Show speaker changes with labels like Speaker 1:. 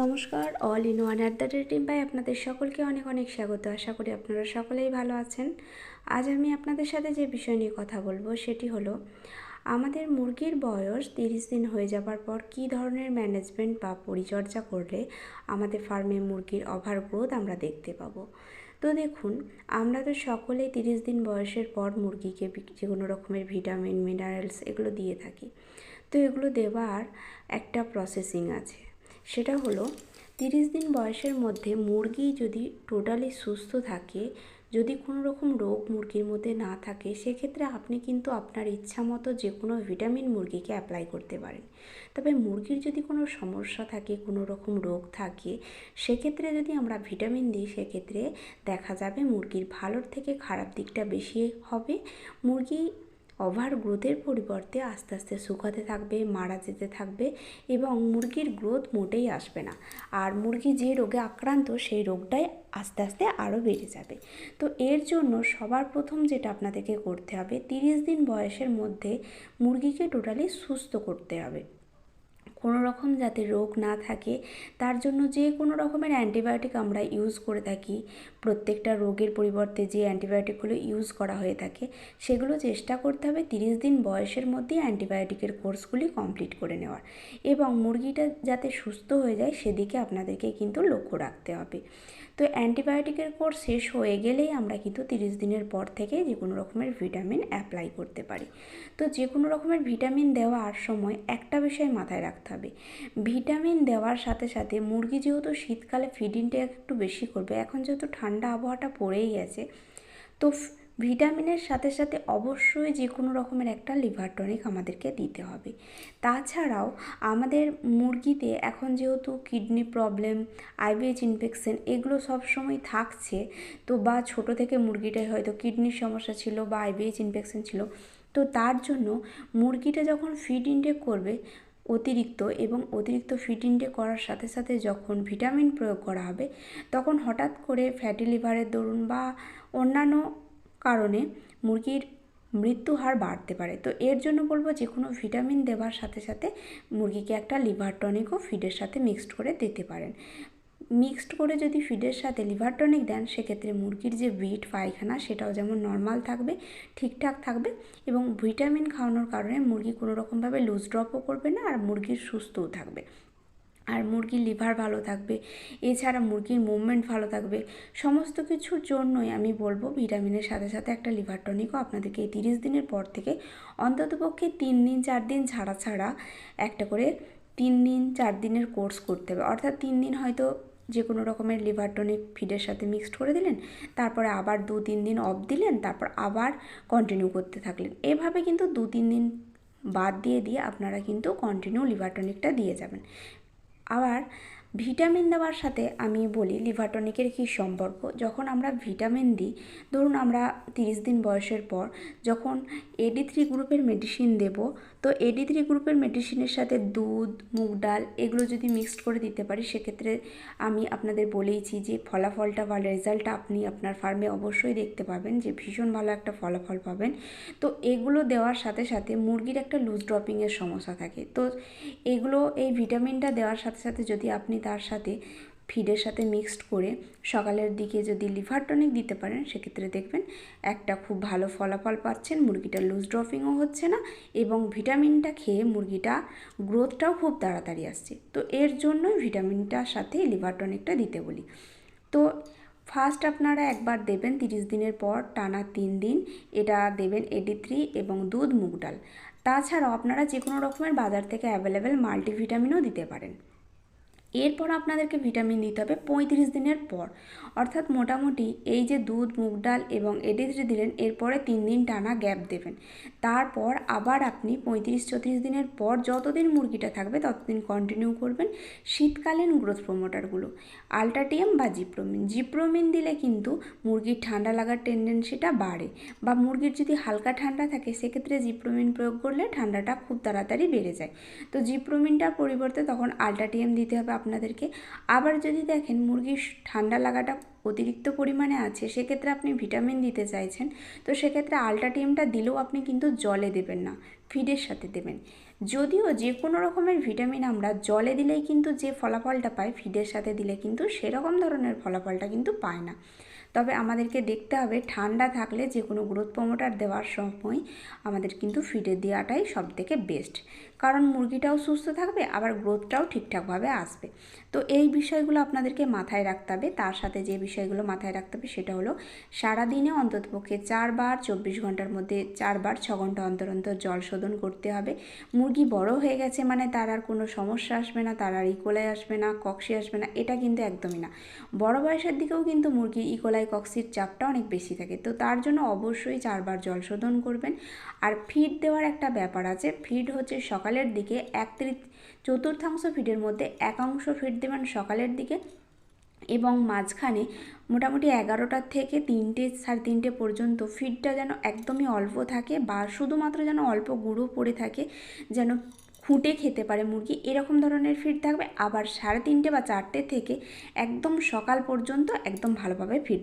Speaker 1: নমস্কার, all in one at the rate by আপনাদের সকলকে অনেক অনেক স্বাগত। আশা করি আপনারা সকলেই ভালো আছেন। আজ আমি আপনাদের সাথে যে বিষয় নিয়ে কথা বলব সেটি হলো, আমাদের মুরগির বয়স তিরিশ দিন হয়ে যাবার পর কী ধরনের ম্যানেজমেন্ট বা পরিচর্যা করলে আমাদের ফার্মে মুরগির ওভার গ্রোথ আমরা দেখতে পাবো? তো দেখুন, আমরা তো সকলেই তিরিশ দিন বয়সের পর মুরগিকে যে কোনো রকমের ভিটামিন মিনারেলস এগুলো দিয়ে থাকি। তো এগুলো দেওয়ার একটা প্রসেসিং আছে। সেটা হলো, তিরিশ দিন বয়সের মধ্যে মুরগি যদি টোটালি সুস্থ থাকে, যদি কোনো রকম রোগ মুরগির মধ্যে না থাকে, সেক্ষেত্রে আপনি কিন্তু আপনার ইচ্ছা মতো যে কোনো ভিটামিন মুরগিকে অ্যাপ্লাই করতে পারেন। তবে মুরগির যদি কোনো সমস্যা থাকে, কোনো রকম রোগ থাকে, সেক্ষেত্রে যদি আমরা ভিটামিন দিই, সেক্ষেত্রে দেখা যাবে মুরগির ভালোর থেকে খারাপ দিকটা বেশি হবে। মুরগি ওভার গ্রোথের পরিবর্তে আস্তে আস্তে শুকাতে থাকবে, মারা যেতে থাকবে এবং মুরগির গ্রোথ মোটেই আসবে না। আর মুরগি যে রোগে আক্রান্ত, সেই রোগটাই আস্তে আস্তে আরও বেড়ে যাবে। তো এর জন্য সবার প্রথম যেটা আপনাদেরকে করতে হবে, তিরিশ দিন বয়সের মধ্যে মুরগিকে টোটালি সুস্থ করতে হবে। কোনো রকম যাতে রোগ না থাকে, তার জন্য যে কোনো রকমের অ্যান্টিবায়োটিক আমরা ইউজ করে থাকি প্রত্যেকটা রোগের পরিবর্তে যে অ্যান্টিবায়োটিকগুলো ইউজ করা হয়ে থাকে, সেগুলো চেষ্টা করতে হবে তিরিশ দিন বয়সের মধ্যেই অ্যান্টিবায়োটিকের কোর্সগুলি কমপ্লিট করে নেওয়ার। এবং মুরগিটা যাতে সুস্থ হয়ে যায়, সেদিকে আপনাদেরকে কিন্তু লক্ষ্য রাখতে হবে। তো অ্যান্টিবায়োটিকের কোর্স শেষ হয়ে গেলেই আমরা কিন্তু তিরিশ দিনের পর থেকে যে কোনো রকমের ভিটামিন অ্যাপ্লাই করতে পারি। তো যে কোনো রকমের ভিটামিন দেওয়ার সময় একটা বিষয় মাথায় রাখতে হবে। ভিটামিন দেওয়ার সাথে সাথে মুরগি যেহেতু শীতকালে ফিডিংটা একটু বেশি করবে, এখন যেহেতু ঠান্ডা আবহাওয়াটা পড়েই গেছে। তো ভিটামিনের সাথে সাথে অবশ্যই যে কোনো রকমের একটা লিভার টনিক আমাদেরকে দিতে হবে। তাছাড়াও আমাদের মুরগিতে এখন যেহেতু কিডনি প্রবলেম আইবিএচ ইনফেকশন এগুলো সবসময় থাকছে, তো বা ছোট থেকে মুরগিটায় হয়তো কিডনির সমস্যা ছিল বা আইবিএচ ইনফেকশন ছিল, তো তার জন্য মুরগিটা যখন ফিড ইনটেক করবে অতিরিক্ত এবং অতিরিক্ত ইনটেক করার সাথে সাথে যখন ভিটামিন প্রয়োগ করা হবে, তখন হঠাৎ করে ফ্যাটি লিভারের দরুন বা অন্যান্য কারণে মুরগির মৃত্যু হার বাড়তে পারে। তো এর জন্য বলব যে কোনো ভিটামিন দেওয়ার সাথে সাথে মুরগিকে একটা লিভার টনিকও ফিডের সাথে মিক্সড করে দিতে পারেন। মিক্সড করে যদি ফিডের সাথে লিভার টনিক দেন, সেক্ষেত্রে মুরগির যে বিট পায়খানা, সেটাও যেমন নর্মাল থাকবে, ঠিকঠাক থাকবে এবং ভিটামিন খাওয়ানোর কারণে মুরগি কোনো রকমভাবে লুজ ড্রপও করবে না আর মুরগির সুস্থও থাকবে। আর মুরগির লিভার ভালো থাকবে, এছাড়া মুরগির মুভমেন্ট ভালো থাকবে। সমস্ত কিছুর জন্যই আমি বলব ভিটামিনের সাথে সাথে একটা লিভার টনিকও আপনাদেরকে এই তিরিশ দিনের পর থেকে অন্ততপক্ষে তিন দিন, চার দিন ছাড়া ছাড়া একটা করে তিন দিন, চার দিনের কোর্স করতে হবে। অর্থাৎ তিন দিন হয়তো যে কোনো রকমের লিভার টনিক ফিডের সাথে মিক্সড করে দিলেন, তারপরে আবার দু তিন দিন অফ দিলেন, তারপর আবার কন্টিনিউ করতে থাকলেন। এভাবে কিন্তু দু তিন দিন বাদ দিয়ে দিয়ে আপনারা কিন্তু কন্টিনিউ লিভার টনিকটা দিয়ে যাবেন। আবার ভিটামিন দেওয়ার সাথে আমি বলি লিভার টনিকের কী সম্পর্ক। যখন আমরা ভিটামিন দিই, ধরুন আমরা তিরিশ দিন বয়সের পর যখন এডি থ্রি গ্রুপের মেডিসিন দেব, তো এডি থ্রি গ্রুপের মেডিসিনের সাথে দুধ, মুগ ডাল এগুলো যদি মিক্সড করে দিতে পারি, সেক্ষেত্রে আমি আপনাদের বলেইছি যে ফলাফলটা বা রেজাল্টটা আপনি আপনার ফার্মে অবশ্যই দেখতে পাবেন যে ভীষণ ভালো একটা ফলাফল পাবেন। তো এগুলো দেওয়ার সাথে সাথে মুরগির একটা লুজ ড্রপিংয়ের সমস্যা থাকে। তো এগুলো, এই ভিটামিনটা দেওয়ার সাথে সাথে যদি আপনি তার সাথে ফিডের সাথে মিক্সড করে সকালের দিকে যদি লিভার টনিক দিতে পারেন, সেক্ষেত্রে দেখবেন একটা খুব ভালো ফলাফল পাচ্ছেন। মুরগিটা লুজ ড্রপিংও হচ্ছে না এবং ভিটামিনটা খেয়ে মুরগিটা গ্রোথটাও খুব তাড়াতাড়ি আসছে। তো এর জন্যই ভিটামিনটার সাথে লিভার টনিকটা দিতে বলি। তো ফার্স্ট আপনারা একবার দেবেন তিরিশ দিনের পর, টানা তিন দিন। এটা দেবেন এডি থ্রি এবং দুধ মুগ ডাল। তাছাড়াও আপনারা যে কোনো রকমের বাজার থেকে অ্যাভেলেবেল মাল্টিভিটামিনও দিতে পারেন। এরপর আপনাদেরকে ভিটামিন দিতে হবে পঁয়ত্রিশ দিনের পর। অর্থাৎ মোটামুটি এই যে দুধ, মুগ ডাল এবং এডিথ্রি দিলেন, এরপরে তিন দিন টানা গ্যাপ দেবেন। তারপর আবার আপনি পঁয়ত্রিশ, চৌত্রিশ দিনের পর যতদিন মুরগিটা থাকবে, ততদিন কন্টিনিউ করবেন শীতকালীন গ্রোথ প্রমোটারগুলো আলটাটিয়াম বা জিপ্রোমিন জিপ্রোমিন দিলে কিন্তু মুরগির ঠান্ডা লাগার টেন্ডেন্সিটা বাড়ে বা মুরগির যদি হালকা ঠান্ডা থাকে, সেক্ষেত্রে জিপ্রোমিন প্রয়োগ করলে ঠান্ডাটা খুব তাড়াতাড়ি বেড়ে যায়। তো জিপ্রোমিনটার পরিবর্তে তখন আলটাটিয়াম দিতে হবে আপনাদেরকে। আবার যদি দেখেন মুরগির ঠান্ডা লাগাটা অতিরিক্ত পরিমাণে আছে, সেক্ষেত্রে আপনি ভিটামিন দিতে চাইছেন, তো সেক্ষেত্রে আলট্রাটিএমটা দিলেও আপনি কিন্তু জলে দেবেন না, ফিডের সাথে দেবেন। যদিও যে কোনো রকমের ভিটামিন আমরা জলে দিলেই কিন্তু যে ফলাফলটা পাই, ফিডের সাথে দিলে কিন্তু সেরকম ধরনের ফলাফলটা কিন্তু পায় না। তবে আমাদেরকে দেখতে হবে, ঠান্ডা থাকলে যে কোনো গ্রোথ প্রমোটার দেওয়ার সময় আমাদের কিন্তু ফিডে দেওয়াটাই সব থেকে বেস্ট। কারণ মুরগিটাও সুস্থ থাকবে, আবার গ্রোথটাও ঠিকঠাকভাবে আসবে। তো এই বিষয়গুলো আপনাদেরকে মাথায় রাখতে হবে, তার সাথে যে বিষয়গুলো মাথায় রাখতে হবে সেটা হলো, সারাদিনে অন্ততপক্ষে চারবার চব্বিশ ঘণ্টার মধ্যে চারবার ছ ঘণ্টা অন্তর অন্তর জল শোধন করতে হবে। মুরগি বড় হয়ে গেছে মানে তার আর কোনো সমস্যা আসবে না, তার আর ইকোলাই আসবে না, কক্সি আসবে না, এটা কিন্তু একদমই না। বড় বয়সের দিকেও কিন্তু মুরগি ইকোলাই কক্সির চাপটা অনেক বেশি থাকে। তো তার জন্য অবশ্যই চারবার জল শোধন করবেন। আর ফিড দেওয়ার একটা ব্যাপার আছে। ফিড হচ্ছে সকালের দিকে এক চতুর্থাংশ ফিডের মধ্যে একাংশ ফিড দেবেন সকালের দিকে এবং মাঝখানে মোটামুটি এগারোটার থেকে তিনটে সাড়ে তিনটে পর্যন্ত ফিডটা যেন একদমই অল্প থাকে বা শুধুমাত্র যেন অল্প গুঁড়ো পড়ে থাকে, যেন খুঁটে খেতে পারে মুরগি। এরকম ধরনের ফিড থাকবে। আবার সাড়ে তিনটে বা চারটে থেকে একদম সকাল পর্যন্ত একদম ভালোভাবে ফিড